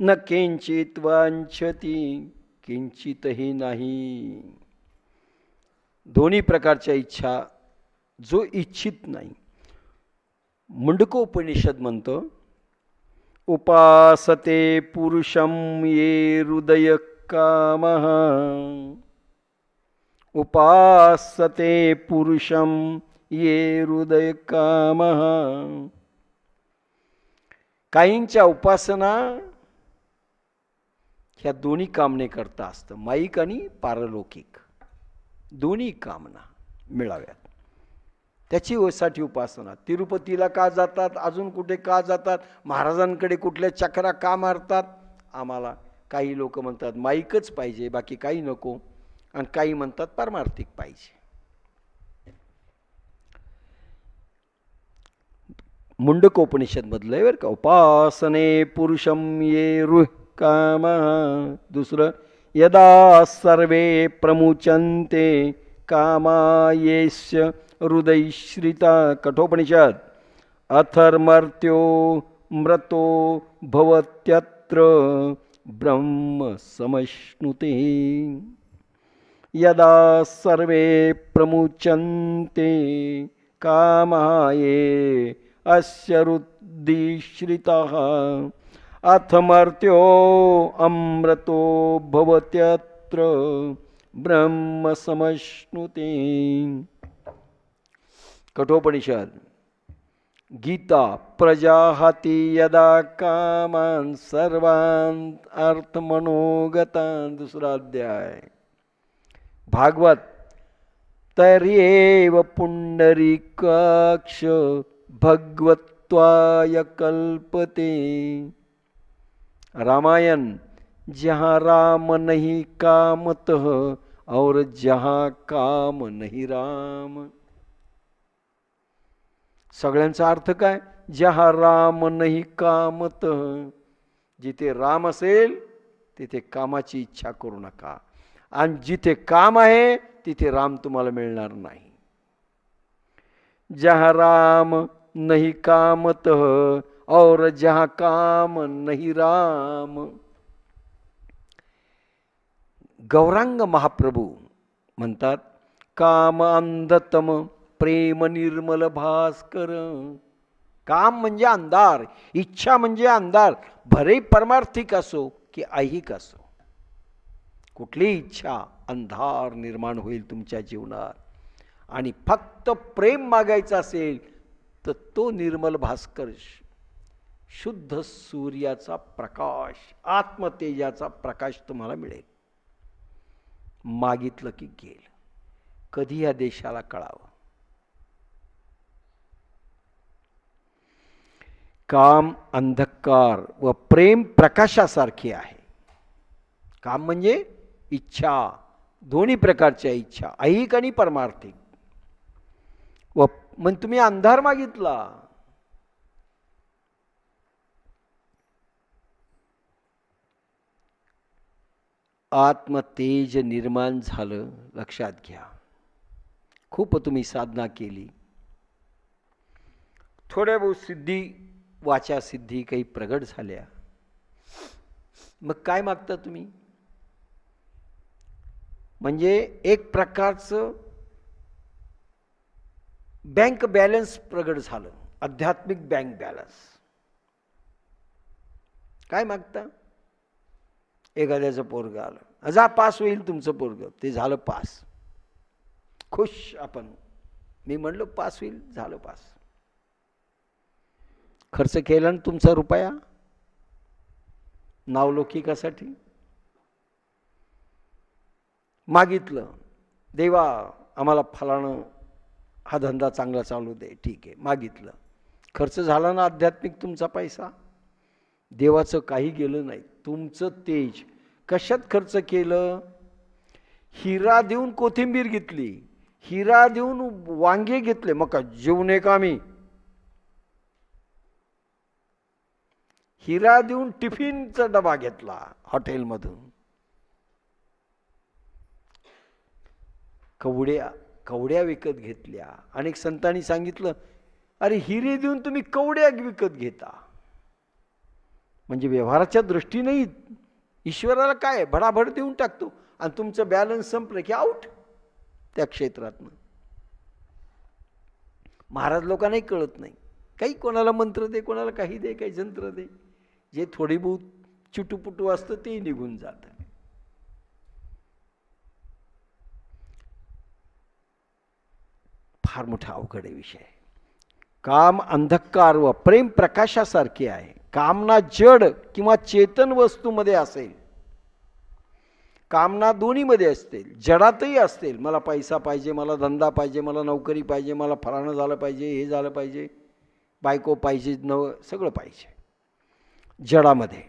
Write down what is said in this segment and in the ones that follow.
न किंचित वांछती किंचितही नाही. दोन्ही प्रकारच्या इच्छा जो इच्छित नाही. मुंडकोपनिषद म्हणतो उपासते पुरुषम ये हृदय काम. उपासते पुरुषम ये हृदय काम. काहींच्या उपासना ह्या दोन्ही कामने करता असतं. माईक आणि पारलौकिक. दोन्ही कामना मिळाव्यात. त्याची साठी उपासना. तिरुपतीला का जातात? अजून कुठे का जातात? महाराजांकडे कुठल्या चक्रा का मारतात? आम्हाला काही लोक म्हणतात माईकच पाहिजे बाकी काही नको. आणि काही म्हणतात पारमार्थिक पाहिजे. मुंडकोपनिषदमधलं आहे बरं का उपासने पुरुषम ये रुह काम. दुसरं यदा सर्वे प्रमुचन्ते कामायेस्य हृदयश्रिता कठोपनिषद अथर्मर्त्यो मृतो भवत्यत्र ब्रह्म समश्नुते यदा सर्वे प्रमुचन्ते कामाये अस्य हृद्दिश्रितः अथमर्त्यो अमृतो भवत्यत्र ब्रह्म समश्नुते कठोपनिषद। गीता, प्रजाहती यदा कामान सर्वान अर्थमनोगतान। दुसरा अध्याय। भागवत। तर्येव पुंडरीकाक्ष भगवत्वाय कल्पते। रामायण जहाँ राम नहीं कामत और जहाँ काम नहीं राम। सगळ्यांचा अर्थ काय? जहा राम नाही कामत जिथे राम असेल तिथे कामाची इच्छा करू नका. आणि जिथे काम आहे तिथे राम तुम्हाला मिळणार नाही. जहा राम नाही कामत और जहां काम नहीं राम। गौरांग महाप्रभू म्हणतात काम अंधतम प्रेम निर्मल भास्कर. काम म्हणजे अंधार इच्छा म्हणजे अंधार भरे परमार्थिक असो की ऐहिक असो. कुठली इच्छा अंधार निर्माण होईल तुमच्या जीवनात? आणि फक्त प्रेम मागायचं असेल तर तो निर्मल भास्कर शुद्ध सूर्याचा प्रकाश आत्मतेजाचा प्रकाश तुम्हाला मिळेल. मागितलं की गेल. कधी या देशाला कळावं? काम अंधकार व प्रेम प्रकाशासारखे आहे. काम म्हणजे इच्छा दोन्ही प्रकारच्या इच्छा ऐहिक आणि परमार्थिक. व मग तुम्ही अंधार मागितला आत्मतेज निर्माण झालं. लक्षात घ्या. खूप तुम्ही साधना केली. थोड्या बहुत सिद्धी वाचा सिद्धी काही प्रगट झाल्या. मग काय मागता तुम्ही? म्हणजे एक प्रकारचं बँक बॅलन्स प्रगट झालं. आध्यात्मिक बँक बॅलन्स. काय मागता? एखाद्याचं पोरग आलं. जा पास होईल तुमचं पोरग. ते झालं पास. खुश आपण. मी म्हणलो पास होईल झालं पास. खर्च केला ना तुमचा रुपया? नावलौकिकासाठी मागितलं. देवा आम्हाला फलाणं हा धंदा चांगला चालू दे. ठीक आहे मागितलं. खर्च झाला ना आध्यात्मिक तुमचा पैसा? देवाचं काही गेलं नाही. तुमचं तेज. कशात खर्च केलं? हिरा देऊन कोथिंबीर घेतली. हिरा देऊन वांगे घेतले. मग का जेवणे कामी हिरा देऊन टिफिनचा डबा घेतला हॉटेलमधून. कवड्या कवड्या विकत घेतल्या. अनेक संतांनी सांगितलं अरे हिरे देऊन तुम्ही कवड्या विकत घेता. म्हणजे व्यवहाराच्या दृष्टीनेही ईश्वराला काय भडाभड देऊन टाकतो. आणि तुमचं बॅलन्स संपलं की आऊट त्या क्षेत्रातनं. महाराज लोकांनाही कळत नाही. काही कोणाला मंत्र दे कोणाला काही दे काही जंत्र दे. जे थोडी बहुत चुटूपुटू असतं ते निघून जातं. फार मोठा अवघड आहे विषय. काम अंधकार व प्रेम प्रकाशासारखे आहे. कामना जड किंवा चेतन वस्तूमध्ये असेल. कामना दोन्हीमध्ये असतील. जडातही असतील. मला पैसा पाहिजे मला धंदा पाहिजे मला नोकरी पाहिजे मला फराणं झालं पाहिजे हे झालं पाहिजे बायको पाहिजे नव सगळं पाहिजे. जडामध्ये.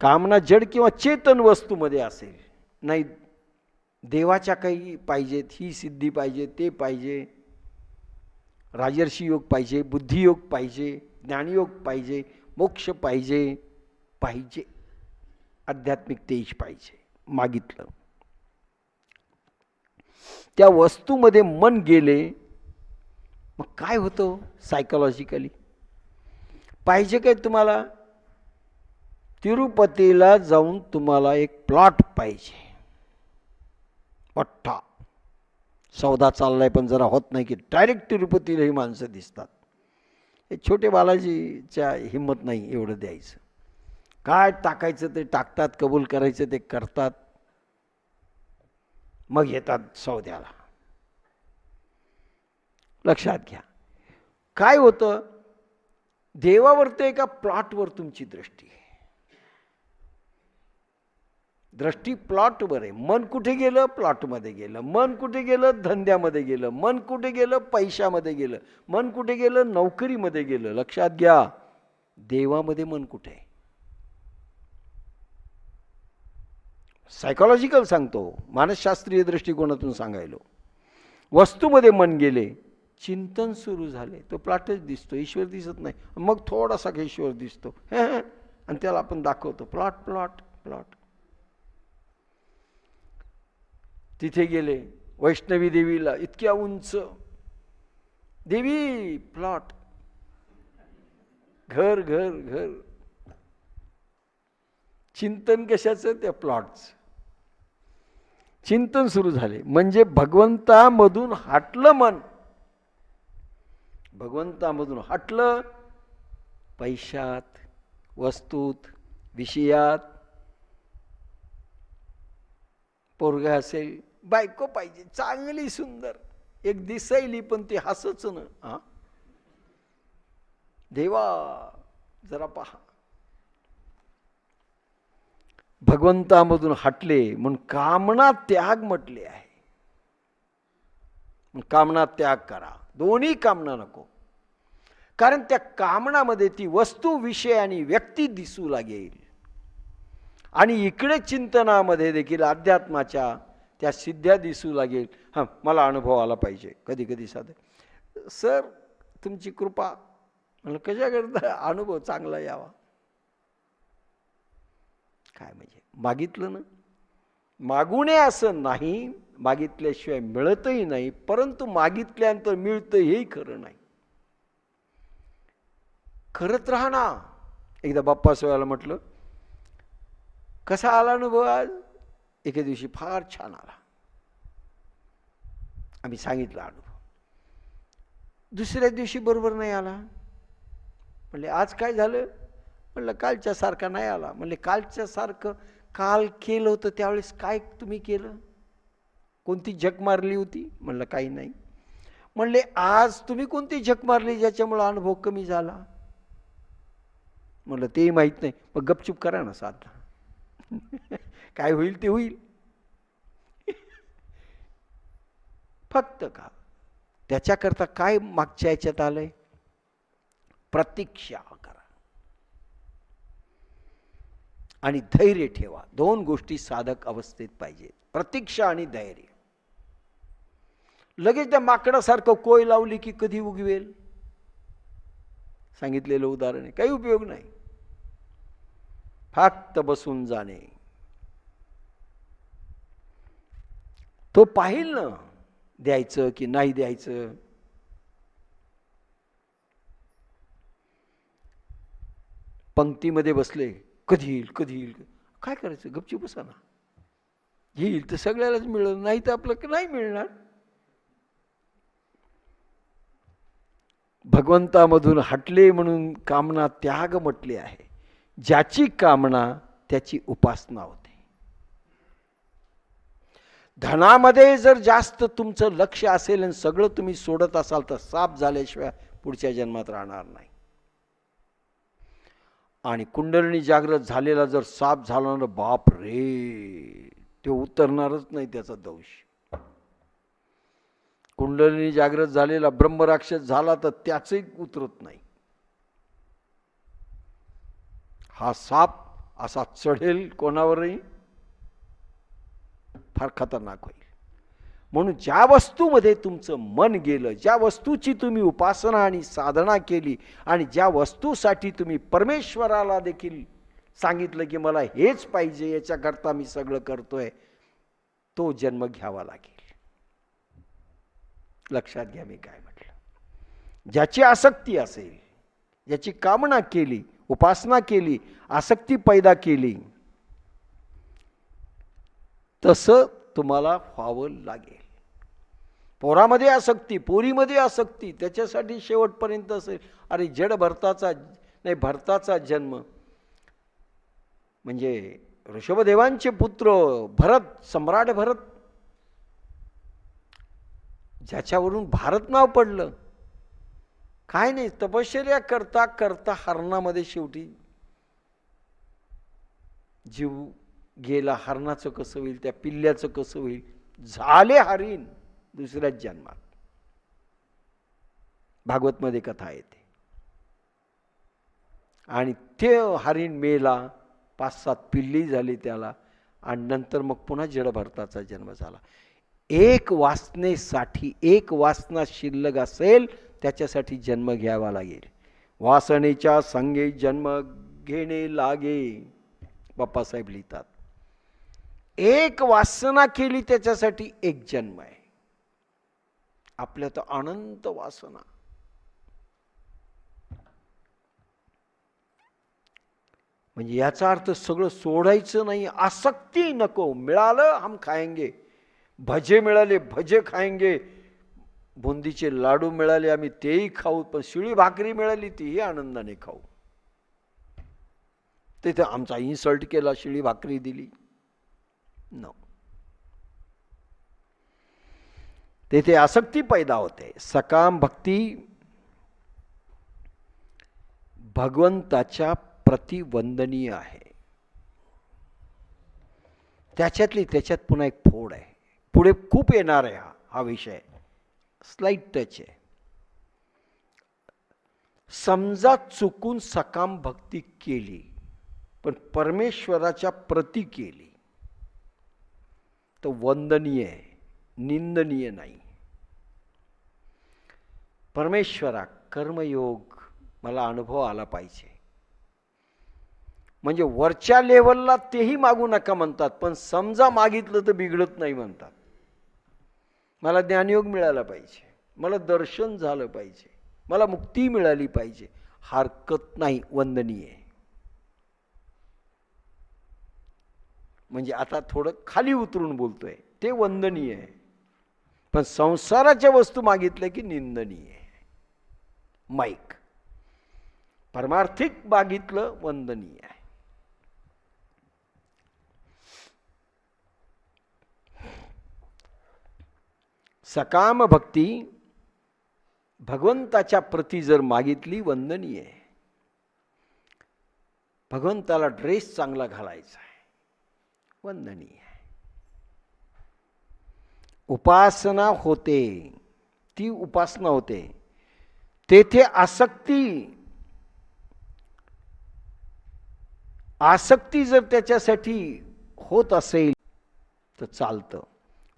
कामना जड किंवा चेतन वस्तूमध्ये असेल. नाही देवाच्या काही पाहिजेत ही सिद्धी पाहिजे ते पाहिजे. राजर्षी योग पाहिजे बुद्धियोग पाहिजे. ज्ञानयोग पाहिजे मोक्ष पाहिजे पाहिजे. आध्यात्मिक तेज पाहिजे. मागितलं. त्या वस्तूमध्ये मन गेले मग काय होतं सायकोलॉजिकली पाहिजे काय तुम्हाला? तिरुपतीला जाऊन तुम्हाला एक प्लॉट पाहिजे. मोठा. सौदा चाललाय पण जरा होत नाही की डायरेक्ट तिरुपतीला ही माणसं दिसतात. हे छोटे बालाजीच्या हिंमत नाही एवढं द्यायचं. काय टाकायचं ते टाकतात कबूल करायचं ते करतात. मग येतात सौद्याला. लक्षात घ्या. काय होतं? देवावर ते एका प्लॉटवर तुमची दृष्टी आहे. दृष्टी प्लॉटवर आहे मन कुठे गेलं? प्लॉटमध्ये गेलं. मन कुठे गेलं? धंद्यामध्ये गेलं. मन कुठे गेलं? पैशामध्ये गेलं. मन कुठे गेलं? नोकरीमध्ये गेलं. लक्षात घ्या. देवामध्ये मन कुठे आहे? सायकोलॉजिकल सांगतो. मानसशास्त्रीय दृष्टिकोनातून सांगायलो. वस्तूमध्ये मन गेले. चिंतन सुरू झाले. तो प्लॉटच दिसतो. ईश्वर दिसत नाही. मग थोडासा ईश्वर दिसतो. आणि त्याला आपण दाखवतो. Plot plot plot. तिथे गेले. वैष्णवी देवीला इतक्या उंच. देवी प्लॉट घर घर घर. चिंतन कशाचं? त्या प्लॉटचं चिंतन सुरू झाले. म्हणजे भगवंतामधून हटलं मन. भगवंतामधून हटलं पैशात वस्तूत विषयात. पोरगा असेल बायको पाहिजे चांगली सुंदर. एक दिसायली पण ती हसच ना हा? देवा जरा पहा. भगवंतामधून हटले म्हणून कामना त्याग म्हटले आहे. कामना त्याग करा. दोन्ही कामना नको. कारण त्या कामनामध्ये ती वस्तू विषय आणि व्यक्ती दिसू लागेल. आणि इकडे चिंतनामध्ये देखील अध्यात्माच्या त्या सिद्ध्या दिसू लागेल. हां मला अनुभव आला पाहिजे. कधी कधी साधे. सर तुमची कृपा. म्हणलं कशाकरता अनुभव चांगला यावा? काय म्हणजे? मागितलं ना? मागू नये असं नाही मागितल्याशिवाय मिळतही नाही परंतु मागितल्यानंतर मिळतं हेही खरं नाही. करत राहा ना. एकदा बाप्पा सोयाला म्हटलं कसा आला अनुभव आज? एके दिवशी फार छान आला. आम्ही सांगितलं अनुभव दुसऱ्या दिवशी बरोबर नाही आला. म्हणले आज काय झालं? म्हणलं कालच्या सारखा नाही आला. म्हणले कालच्या सारखं काल केलं होतं त्यावेळेस काय तुम्ही केलं? कोणती झक मारली होती? म्हणलं काही नाही. म्हणले आज तुम्ही कोणती झक मारली ज्याच्यामुळं अनुभव कमी झाला? म्हणलं तेही माहीत नाही. मग गपचूप करा ना साधा. काय होईल ते होईल. फक्त का? त्याच्याकरता काय मागच्या याच्यात आलंय? प्रतीक्षा करा. आणि धैर्य ठेवा. दोन गोष्टी साधक अवस्थेत पाहिजेत. प्रतीक्षा आणि धैर्य. लगेच त्या माकडासारखं कोय लावली की कधी उगवेल? सांगितलेलं उदाहरण आहे. काही उपयोग नाही. फक्त बसून जाणे. तो पाहिल ना द्यायचं की नाही द्यायचं. पंक्तीमध्ये बसले कधी येईल कधी येईल काय करायचं? गपची बसा ना. येईल तर सगळ्यालाच मिळेल नाही तर आपलं नाही मिळणार. भगवंतामधून हटले म्हणून कामना त्याग म्हटले आहे. ज्याची कामना त्याची उपासना होते. धनामध्ये जर जास्त तुमचं लक्ष असेल आणि सगळं तुम्ही सोडत असाल तर साप झाल्याशिवाय पुढच्या जन्मात राहणार नाही. आणि कुंडलिनी जागृत झालेला जर साप झाला ना बाप रे ते उतरणारच नाही त्याचा दोष. कुंडलिनी जागृत झालेला ब्रह्मराक्षस झाला तर त्याचही उतरत नाही. हा साप असा चढेल कोणावरही? फार खतरनाक होईल. म्हणून ज्या वस्तूमध्ये तुमचं मन गेलं ज्या वस्तूची तुम्ही उपासना आणि साधना केली आणि ज्या वस्तूसाठी तुम्ही परमेश्वराला देखील सांगितलं की मला हेच पाहिजे याच्याकरता मी सगळं करतोय तो जन्म घ्यावा लागेल. लक्षात घ्या मी काय म्हटलं. ज्याची आसक्ती असेल ज्याची कामना केली उपासना केली आसक्ती पैदा केली तसं तुम्हाला व्हावं लागेल. पोरामध्ये आसक्ती पोरीमध्ये आसक्ती त्याच्यासाठी शेवटपर्यंत असेल. अरे जड भरताचा नाही भरताचा जन्म. म्हणजे ऋषभदेवांचे पुत्र भरत सम्राट भरत ज्याच्यावरून भारत नाव पडलं. काय नाही तपश्चर्या करता करता हरणामध्ये शेवटी जीव गेला हरणाचं कसं होईल त्या पिल्ल्याचं कसं होईल? झाले हरिण दुसऱ्याच जन्मात. भागवतमध्ये कथा येते. आणि ते हरीण मेला पाच सात पिल्ली झाली त्याला आणि नंतर मग पुन्हा जडभरताचा जन्म झाला. एक वासनेसाठी एक वासना शिल्लक असेल त्याच्यासाठी जन्म घ्यावा लागेल. वासनेच्या संगे जन्म घेणे लागे बाप्पासाहेब लिहितात. एक वासना केली त्याच्यासाठी एक जन्म आहे. आपल्या तर अनंत वासना. म्हणजे याचा अर्थ सगळं सोडायचं नाही आसक्ती नको मिळालं हम खायंगे. भजे मिळाले भजे खायंगे. बुंदीचे लाडू मिळाले आम्ही तेही खाऊ पण शिळी भाकरी मिळाली तीही आनंदाने खाऊ. तिथे आमचा इन्सल्ट केला शिळी भाकरी दिली. नो तेथे आसक्ती पैदा होते. सकाम भक्ती भगवंताच्या प्रतिवंदनीय आहे. त्याच्यातली त्याच्यात पुन्हा एक फोड आहे. पुढे खूप येणार आहे हा हा विषय. स्लाईट टच आहे. समजा चुकून सकाम भक्ती केली पण परमेश्वराच्या प्रती केली तर वंदनीय आहे निंदनीय नाही. परमेश्वरा कर्मयोग मला अनुभव आला पाहिजे. म्हणजे वरच्या लेवलला तेही मागू नका म्हणतात पण समजा मागितलं तर बिघडत नाही म्हणतात. मला ज्ञानयोग मिळाला पाहिजे मला दर्शन झालं पाहिजे मला मुक्ती मिळाली पाहिजे. हरकत नाही वंदनीय म्हणजे आता थोडं खाली उतरून बोलतोय. ते वंदनीय आहे. पण संसाराच्या वस्तू मागितल्या की निंदनीय आहे. माईक. परमार्थिक मागितलं वंदनीय आहे. सकाम भक्ती भगवंताच्या प्रती जर मागितली वंदनीय आहे. भगवंताला ड्रेस चांगला घालायचा आहे. वंदनीय आहे. उपासना होते ती उपासना होते. तेथे आसक्ती आसक्ती जर त्याच्यासाठी होत असेल तर चालतं.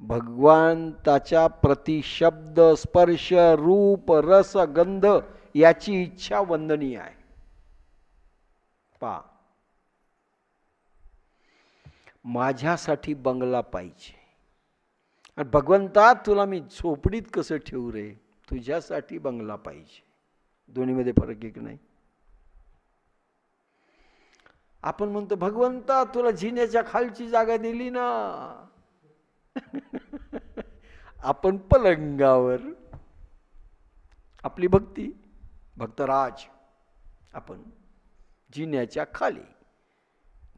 भगवंताच्या प्रति शब्द स्पर्श रूप रस गंध याची इच्छा वंदनीय आहे. पा माझ्यासाठी बंगला पाहिजे. आणि भगवंता तुला मी झोपडीत कसं ठेवू रे? तुझ्यासाठी बंगला पाहिजे. दोन्हीमध्ये फरक आहे की नाही. आपण म्हणतो भगवंता तुला जिन्याच्या खालची जागा दिली ना. आपण पलंगावर आपली भक्ती भक्तराज आपण जिन्याच्या खाली.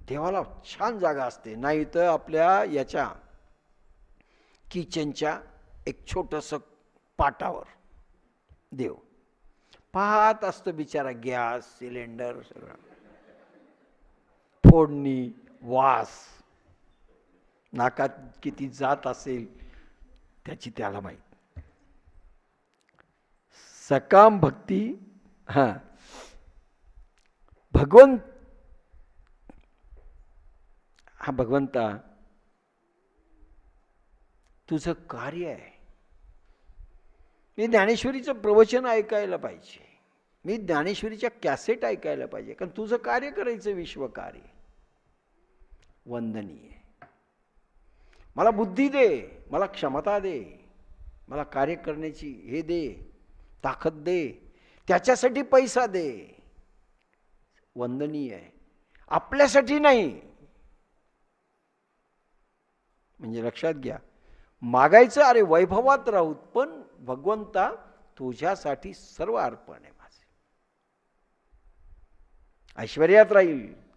देवाला छान जागा असते. नाही तर आपल्या याच्या किचनच्या एक छोटंसं पाटावर देव. पाहत असतो बिचारा गॅस सिलेंडर सगळं. फोडणी वास. नाकात किती जात असेल त्याची त्याला माहीत. सकाम भक्ती हां. भगवंत हा भगवंता तुझं कार्य आहे. मी ज्ञानेश्वरीचं प्रवचन ऐकायला पाहिजे. मी ज्ञानेश्वरीच्या कॅसेट ऐकायला पाहिजे. कारण तुझं कार्य करायचं विश्वकार्य. वंदनीय. मला बुद्धी दे मला क्षमता दे मला कार्य करण्याची हे दे ताकद दे त्याच्यासाठी पैसा दे. वंदनीय आहे. आपल्यासाठी नाही म्हणजे लक्षात घ्या. मागायचं अरे वैभवात राहूत पण भगवंता तुझ्यासाठी सर्व अर्पण आहे माझे. ऐश्वर्यात राहील.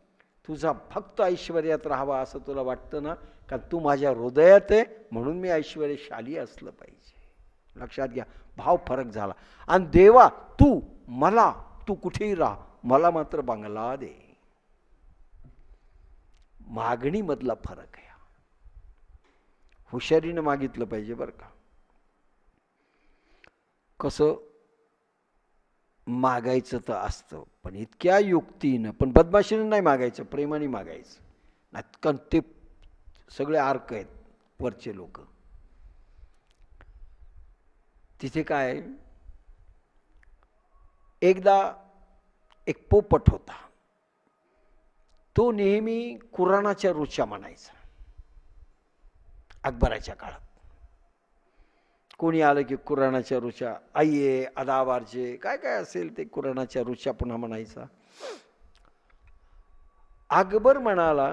तुझा फक्त ऐश्वर्यात राहावा असं तुला वाटतं ना? कारण तू माझ्या हृदयात आहे म्हणून मी ऐश्वर्यशाली असलं पाहिजे. लक्षात घ्या भाव फरक झाला. आणि देवा तू मला तू कुठेही राहा. मला मात्र बंगला दे. मागणीमधला फरक आहे. हुशारीनं मागितलं पाहिजे बरं का. कसं मागायचं तर असतं पण इतक्या युक्तीनं पण बदमाशीनं नाही मागायचं प्रेमाने मागायचं. नाही कारण ते सगळे आर्क आहेत वरचे लोक. तिथे काय एकदा एक पोपट होता. तो नेहमी कुराणाच्या रुच्या म्हणायचा. अकबराच्या काळात. कोणी आलं की कुराणाच्या रुच्या आईये अदावारचे काय काय असेल ते कुराणाच्या रुच्या पुन्हा म्हणायचा. अकबर म्हणाला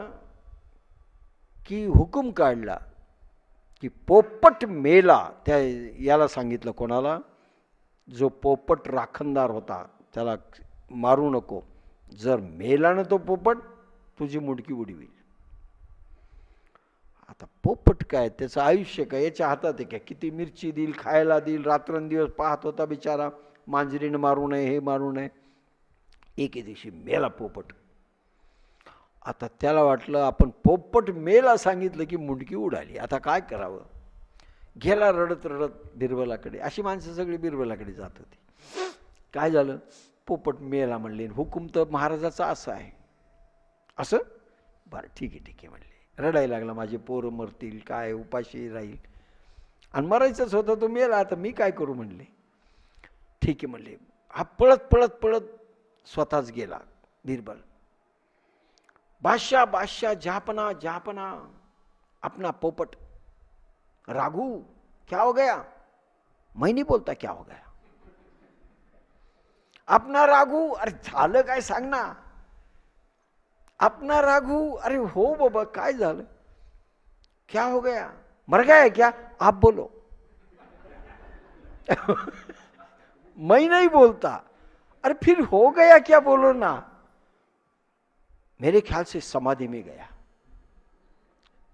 की हुकूम काढला की पोपट मेला त्या याला सांगितलं कोणाला? जो पोपट राखणदार होता त्याला मारू नको. जर मेला ना तो पोपट तुझी मुडकी उडवी आता पोपट काय त्याचं आयुष्य काय याच्या हातात आहे काय? किती मिरची देईल खायला देईल रात्रंदिवस पाहत होता बिचारा मांजरीनं मारू नये हे मारू नये. एके दिवशी मेला पोपट. आता त्याला वाटलं आपण पोपट मेला सांगितलं की मुंडकी उडाली. आता काय करावं? गेला रडत रडत बिरबलाकडे अशी माणसं सगळी बिरबलाकडे जात होती. काय झालं? पोपट मेला म्हणले हुकुम तर महाराजाचा असा आहे. असं? बरं ठीक आहे ठीक आहे म्हणले. रडायला लागला माझे पोरं मरतील काय उपाशी राहील. आणि मरायचंच होतं तो मेला आता मी काय करू म्हणले. ठीक आहे म्हणले. हा पळत पळत पळत स्वतःच गेला बिरबल बादशाह बादशाह जापना जापना अपना पोपट. राघू क्या हो गया? मैं नहीं बोलता क्या हो गया. अपना राघू अरे झालं काय सांग ना अपना राघू, अरे हो बाबा, काय झालं? क्या हो गया? मर गया है क्या? आप बोलो। मैं नहीं बोलता। अरे फिर हो गया क्या बोलो ना? मेरे ख्याल से समाधि में गया।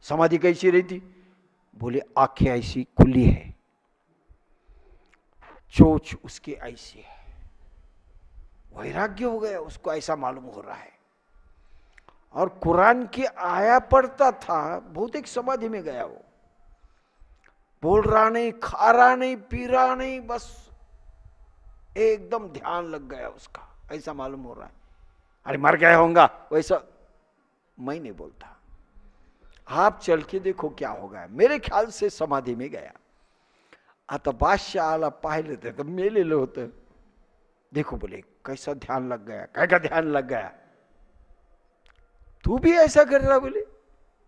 समाधि कैसी रहती बोले, आँखें ऐसी खुली है। चोच उसकी ऐसी है। वैराग्य हो गया, उसको ऐसा मालूम हो रहा है। और कुरान की आया पढ़ता था एक समाधि में गया वो। बोल रहा नहीं, खा रहा नहीं, पी रहा नहीं, बस एकदम ध्यान लग गया उसका। ऐसा मालूम हो रहा है। अरे मर गया होगा वैसा मैं नहीं बोलता। आप चल के देखो क्या होगा। मेरे ख्याल से समाधि में गया। आता बादशाह आला पाहिलं ते तर मेलेलं होतं देखो बोले, कैसा ध्यान लग गया काय का ध्यान लग गया। तू भी ऐसा कर रहा बोले?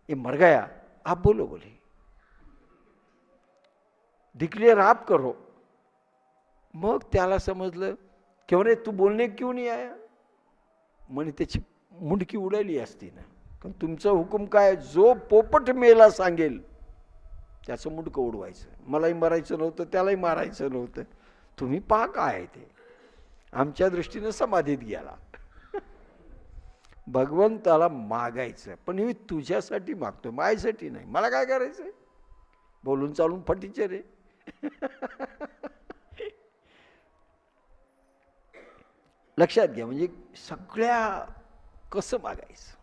ये मर गया। आप बोलो बोले। डिक्लेअर आप करो। मग त्याला समजलं केव्हा रे तू बोलणे क्यों नाही आया? म्हणे त्याची मुंडकी उडाली असती ना. पण तुमचं हुकूम काय? जो पोपट मेला सांगेल त्याचं मुंडकं उडवायचं. मलाही मरायचं नव्हतं त्यालाही मारायचं नव्हतं. तुम्ही पहा काय आहे ते. आमच्या दृष्टीनं समाधीत गेला. भगवंताला मागायचं. पण मी तुझ्यासाठी मागतो माझ्यासाठी नाही. मला काय करायचं बोलून चालून फटीचे रे लक्षात घ्या म्हणजे सगळ्या कसं मागायचं?